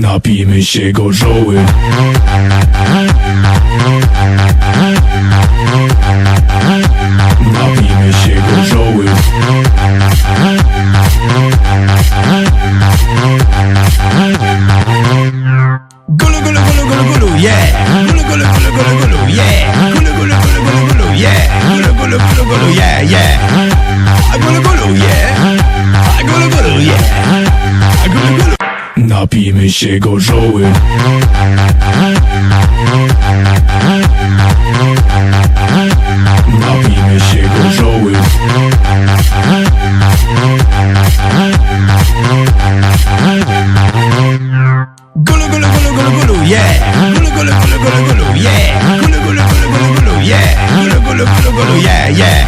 Napijmy się gorzoły Napijmy się gorzoły Napijmy się gorzoły Gulu gulu gulu gulu gulu yeah. Gulu gulu gulu gulu gulu yeah. Gulu gulu gulu gulu gulu yeah. Gulu gulu gulu gulu yeah yeah.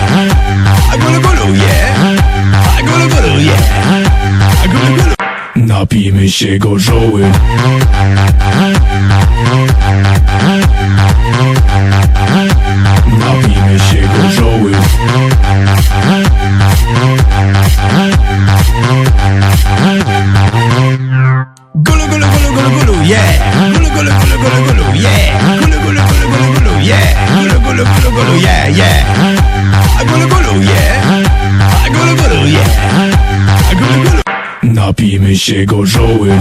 Gulu gulu yeah. Napijmy się gorzoły Napijmy się gorzoły Gulu gulu gulu gulu gulu yeah. Gulu gulu gulu gulu gulu yeah. Gulu gulu gulu gulu gulu yeah. Gulu gulu gulu gulu yeah yeah. Ah, Gulu Napijmy się gorzoły